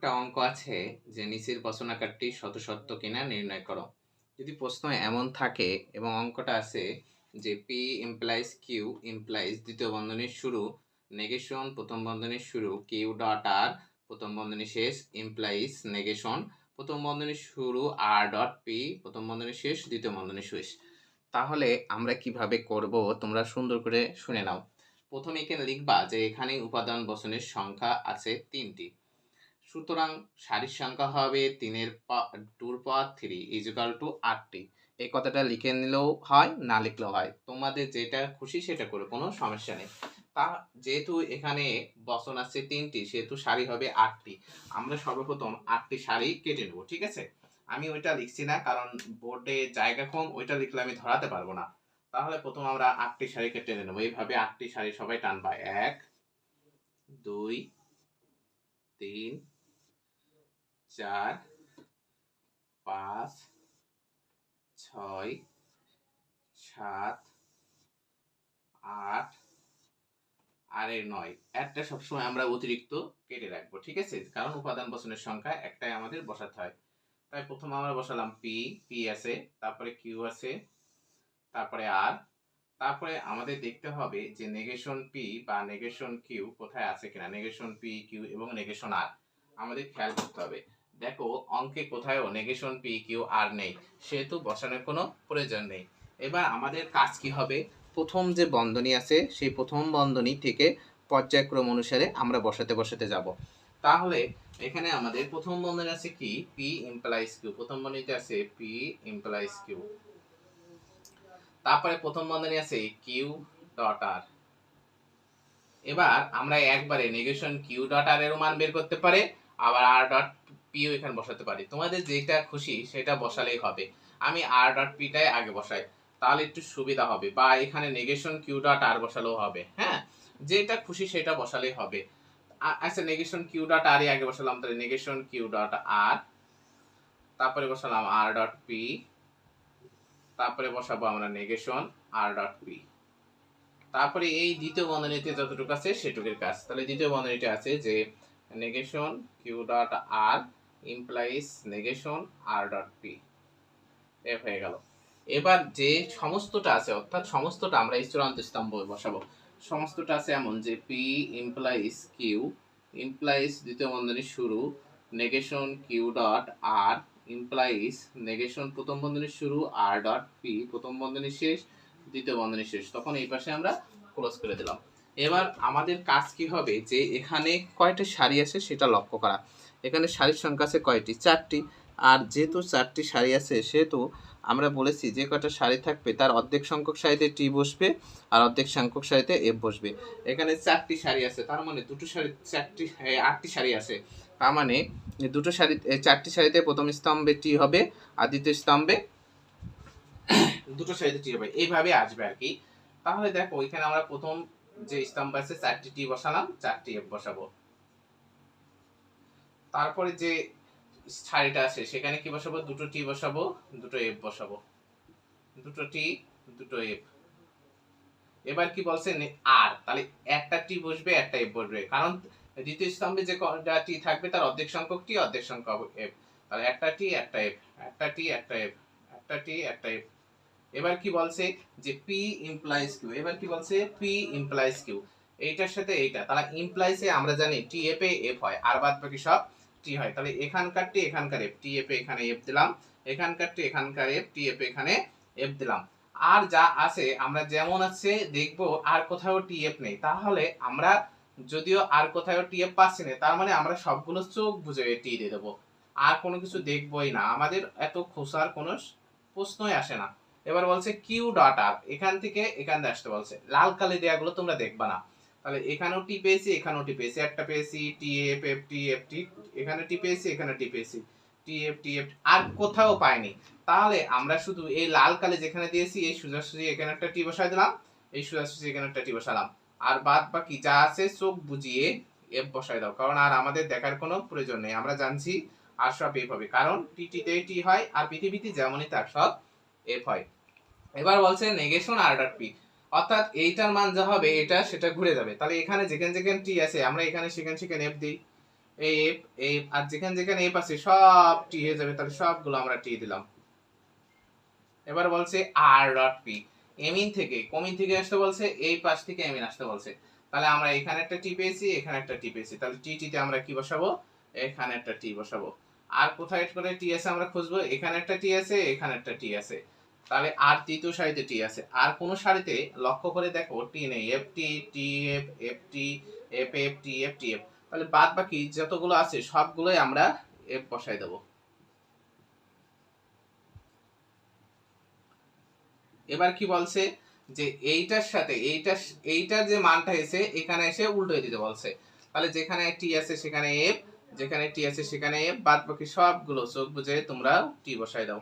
একটা অঙ্ক আছে যে নিচের শত সত্য কিনা নির্ণয় করো। যদি প্রশ্ন এমন থাকে এবং অঙ্কটা আছে যে পি ইমপ্লাইজ কিউ ইমপ্লাইজ দ্বিতীয় বন্ধনীর শুরু নেগেশন প্রথম বন্ধনীর শুরু কিউ ডট আর প্রথম বন্ধনী শেষ ইমপ্লাইজ নেগেশন প্রথম বন্ধনীর শুরু আর ডট পি প্রথম বন্ধনীর শেষ, দ্বিতীয় বন্ধনীর শেষ। তাহলে আমরা কীভাবে করব তোমরা সুন্দর করে শুনে নাও। প্রথমে এখানে লিখবা যে এখানে উপাদান বচনের সংখ্যা আছে তিনটি। সুতরাং সারির সংখ্যা হবে তিনের টুর power three is equal to আটটি। এই কথাটা লিখে নিলেও হয়, না লিখলেও হয়। তোমাদের যেটা খুশি সেটা করে, কোনো সমস্যা নেই। তা যেহেতু এখানে বচন আছে তিনটি, সেহেতু শাড়ি হবে আটটি। আমরা সর্বপ্রথম আটটি শাড়ি কেটে নেব, ঠিক আছে? আমি ওইটা লিখছি না, কারণ বোর্ডে জায়গা কম, ওইটা লিখলে আমি ধরাতে পারব না। তাহলে প্রথম আমরা আটটি সারিকে টেনে নেব। এইভাবে আটটি শাড়ি সবাই টান টানবা। এক, দুই, তিন চার, পাঁচ, ছয়, সাত, আট, আর নয়। একটা সবসময় আমরা অতিরিক্ত কেটে রাখব, ঠিক আছে? কারণ উপাদান বচনের সংখ্যা একটাই আমাদের বসাতে হয়। তাই প্রথম আমরা বসালাম পি পি আছে, তারপরে কিউ আছে, তারপরে আর তারপরে আমাদের দেখতে হবে যে নেগেশন পি বা নেগেশন কিউ কোথায় আছে কিনা? নেগেশন পি কিউ এবং নেগেশন আর আমাদের খেয়াল করতে হবে। দেখো, অঙ্কে কোথায়ও নেগেশন পি কিউ আর নেই। সেহেতু বসানোর কোনো প্রয়োজন নেই। এবার আমাদের কাজ কি হবে? প্রথম যে বন্ধনী আছে, সেই প্রথম বন্ধনী থেকে পর্যায়ক্রম অনুসারে আমরা বসাতে বসাতে যাব। তাহলে এখানে আমাদের প্রথম বন্ধনী আছে কি? পি ইমপ্লাইজ কিউ প্রথম বন্ধনীতে আছে পি ইমপ্লাইজ কিউ তারপরে প্রথম বন্ধনী আছে কিউ ডট আর এবার আমরা একবারে নেগেশন কিউ ডট আর এর মান বের করতে পারে, আবার আর ডট পিও এখানে বসাতে পারি। তোমাদের যেটা খুশি সেটা বসালেই হবে। আমি আর ডট পিটাই আগে বসাই। তাহলে একটু সুবিধা হবে। বা এখানে নেগেশন কিউ ডট আর বসালেও হবে। হ্যাঁ? যেটা খুশি সেটা বসালেই হবে। আচ্ছা নেগেশন কিউ ডট আর আগে বসালাম। তাহলে নেগেশন কিউ ডট আর তারপরে বসালাম আর ডট পি তারপরে বসাবো আমরা নেগেশন আর ডট পি তারপরে এই দ্বিতীয় বন্ধনীতে যতটুকু আছে সেটুকুর কাজ। তাহলে দ্বিতীয় বন্ধনীতে আছে যে negation Q dot R implies negation R dot P F হয়ে গেল। এবার যে সমস্তটা আছে, অর্থাৎ সমস্তটা আমরা এই চূড়ান্ত স্তম্ভ বসাবো। সমস্তটা আছে এমন যে পি ইমপ্লাইজ কিউ ইমপ্লাইজ দ্বিতীয় বন্ধনীর শুরু negation Q dot R implies negation প্রথম বন্ধনীর শুরু আর ডট পি প্রথম বন্ধনীর শেষ, দ্বিতীয় বন্ধনীর শেষ। তখন এই পাশে আমরা ক্লোজ করে দিলাম। এবার আমাদের কাজ কি হবে? যে এখানে কয়টা সারি আছে সেটা লক্ষ্য করা। এখানে শাড়ির সংখ্যা আছে কয়টি? চারটি। আর যেহেতু চারটি শাড়ি আছে সেহেতু আমরা বলেছি যে কয়টা শাড়ি থাকবে তার অর্ধেক সংখ্যক শাড়িতে টি বসবে আর অর্ধেক সংখ্যক শাড়িতে এফ বসবে। এখানে চারটি শাড়ি আছে তার মানে দুটো সারি চারটি আটটি শাড়ি আছে। তার মানে দুটো এ, চারটি শাড়িতে প্রথম স্তম্ভে টি হবে আর দ্বিতীয় স্তম্ভে দুটো শাড়িতে টি হবে। এইভাবে আসবে আর কি। তাহলে দেখো এখানে আমরা প্রথম যে স্তম্ভ আছে চারটি টি বসালাম চারটি এফ বসাবো। তারপরে যে সারিটা আছে, সেখানে কি বসাবো? দুটো টি বসাবো, দুটো এফ বসাবো। দুটো টি, দুটো এফ। এবার কি বলছে? আর। তাহলে একটা টি বসবে, একটা এফ বসবে। কারণ দ্বিতীয় স্তম্ভে যে টি থাকবে, তার অর্ধেক সংখ্যক টি, অর্ধেক সংখ্যক এফ। তাহলে একটা টি, একটা এফ। একটা টি, একটা এফ। একটা টি, একটা এফ। এবার কি বলছে? যে পি ইমপ্লাইজ কিউ। এবার কি বলছে? P implies Q. এইটার সাথে এইটা। তাহলে ইমপ্লাইজে আমরা জানি টি এফ এ এফ হয়। আর বাদ বাকি সব টি হয়। তাহলে এখানকার টি এখানকার এফ টি এফ এখানে এফ দিলাম। এখানকার টি এখানকার এফ টি এফ এখানে এফ দিলাম। আর যা আছে, আমরা যেমন আছে, দেখব আর কোথাও টি এফ নেই। তাহলে আমরা যদিও আর কোথাও টি এফ পাচ্ছি না, তার মানে আমরা সবগুলো চোখ বুঝে টি দিয়ে দেবো। আর কোনো কিছু দেখবই না। আমাদের এত খোসার কোনো প্রশ্নই আসে না। এবার বলছে কিউ ডট আর এখান থেকে এখান দিয়ে আসতে বলছে। লাল কালি দেয়াগুলো তোমরা দেখবা না। তাহলে এখানেও টি পেয়েছি, এখানেও টি পেয়েছি। একটা পেয়েছি T F F T F T এখানে টি পেয়েছি, এখানে টি পেয়েছি। T F T F R কোথাও পাইনি। তাহলে আমরা শুধু এই লাল কালি যেখানে দিয়েছি, এই সোজাসুজি এখানে একটা টি বসাই দিলাম, এই সোজাসুজি এখানে একটা টি বসালাম। আর বাদ বাকি যা আছে চোখ বুঝিয়ে এফ বসাই দাও, কারণ আর আমাদের দেখার কোনো প্রয়োজন নেই। আমরা জানছি আর সব এফ হবে, কারণ টিটিতে টি হয়, আর পৃথিবীতে যেমনই তার সব এফ হয়। এবার বলছে নেগেশন আর ডট পি অর্থাৎ এইটার মান যা হবে এটা, সেটা ঘুরে যাবে। তাহলে এখানে যেখানে যেখানে টি আছে, আমরা এখানে সেখানে সেখানে এফ দিই। এই এফ এই আর যেখানে যেখানে এফ আছে, সব টি হয়ে যাবে। তাহলে সবগুলো আমরা টি দিলাম। এবার বলছে আর ডট পি এমিন থেকে কমিন থেকে আসতে বলছে, এই পাশ থেকে এমিন আসতে বলছে। তাহলে আমরা এখানে একটা টি পেয়েছি, এখানে একটা টি পেয়েছি। তাহলে টি টিতে আমরা কি বসাবো? এখানে একটা টি বসাবো। আর কোথায় করে টি আছে আমরা খুঁজবো? এখানে একটা টি আছে, এখানে একটা টি আছে। তাহলে আর তৃতীয় সারিতে টি আছে। আর কোন সারিতে লক্ষ্য করে দেখো টি নেই। F T T F F T F F T F T F তাহলে বাদ বাকি যতগুলো আছে, সবগুলোই আমরা এফ বসাই দেবো। এবার কি বলছে? যে এইটার সাথে, এইটার এইটার যে মানটা এসে এখানে এসে উল্টো দিতে বলছে। তাহলে যেখানে টি আছে সেখানে এফ যেখানে টি আছে সেখানে এফ বাদ বাকি সবগুলো চোখ বুঝে তোমরা টি বসাই দাও।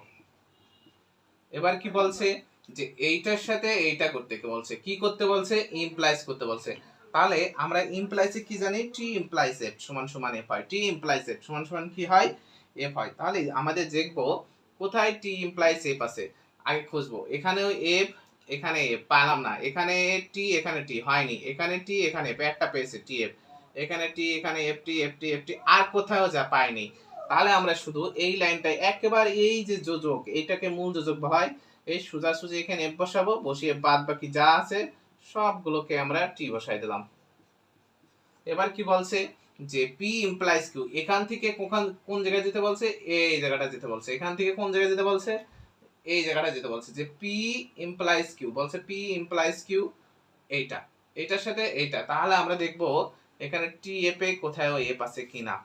এবার কি বলছে? যে এইটার সাথে এইটা করতে বলছে? কি করতে বলছে? ইমপ্লাইজ করতে বলছে। তাহলে আমরা ইমপ্লাইসে কি জানি? টি ইমপ্লাইজ এফ সমান সমান এফ হয়। টি ইমপ্লাইজ এফ সমান সমান কি হয়? এফ হয়। তাহলে আমাদের দেখব কোথায় টি ইমপ্লাইজ এফ আছে? আগে খুঁজবো। এখানেও এফ এখানে এফ পালাম না। এখানে টি এখানে টি হয়নি। এখানে টি এখানে এফ একটা পেয়েছে টি এফ এখানে টি এখানে F T F T F T আর কোথাও যা পাইনি। তাহলে আমরা শুধু এই লাইনটাই, একেবারে এই যে যোজক, এইটাকে মূল যোজক হয় এই সোজাসুজি এখানে এফ বসাবো, বসিয়ে বাদ বাকি যা আছে সবগুলোকে আমরা টি বসাই দিলাম। এবার কি বলছে? যে পি ইমপ্লাইজ কিউ এখান থেকে কোখান, কোন জায়গায় যেতে বলছে? এই জায়গাটা যেতে বলছে। এখান থেকে কোন জায়গায় যেতে বলছে? এই জায়গাটা যেতে বলছে। যে পি ইমপ্লাইজ কিউ বলছে পি ইমপ্লাইজ কিউ এইটা, এইটার সাথে এইটা। তাহলে আমরা দেখব এখানে টি এফ এ কোথায় এফ আছে কিনা।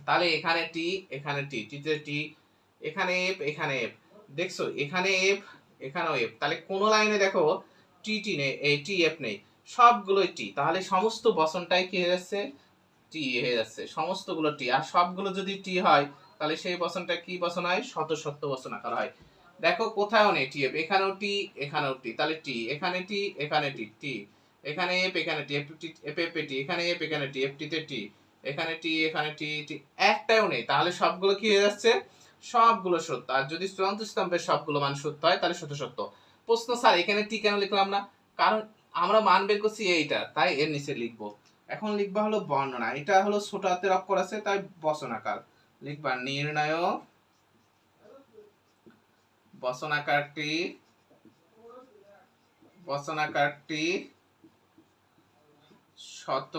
তাহলে এখানে টি এখানে টি টিতে টি এখানে এফ এখানে এফ দেখছ, এখানে এফ এখানেও এফ তাহলে কোন লাইনে দেখো টি টি নেই, এই টি এফ নেই। সবগুলোই টি তাহলে সমস্ত বসনটাই কি হয়ে যাচ্ছে? টি হয়ে যাচ্ছে। সমস্তগুলো টি আর সবগুলো যদি টি হয়, তাহলে সেই বসনটা কি বসন হয়? শত শত বসন আকার হয়। দেখো কোথাও নেই টি এফ এখানেও টি এখানেও টি তাহলে টি এখানে টি এখানে টি টি এখানে এফ এখানে T F T F F T এখানে এফ এখানে টি এফ টিতে টি এখানে টি এখানে টি টি একটাও নেই। তাহলে সবগুলো কি হয়ে যাচ্ছে? সবগুলো সত্য। আর যদি চূড়ান্ত স্তম্ভের সবগুলো মান সত্য হয়, তাহলে সত্য সত্য। প্রশ্ন, স্যার, এখানে টি কেন লিখলাম না? কারণ আমরা মান বের করছি এইটা, তাই এর নিচে লিখব। এখন লিখবা হলো বর্ণনা। এটা হলো ছোট হাতের অক্ষর আছে, তাই বচনাকার। লিখবা নির্ণয় বচনাকারটি বচনাকারটি শত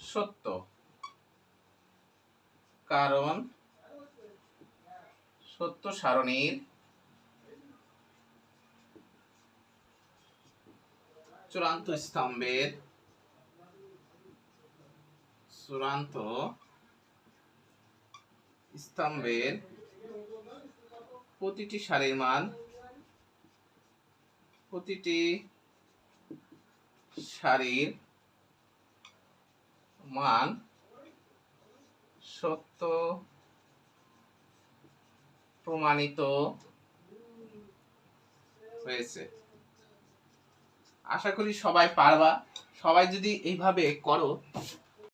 সত্য। কারণ সত্য সারণীর চূড়ান্ত স্তম্ভের চূড়ান্ত স্তম্ভের প্রতিটি সারির মান প্রতিটি সারির মান সত্য প্রমাণিত হয়েছে। আশা করি সবাই পারবা। সবাই যদি এইভাবে করো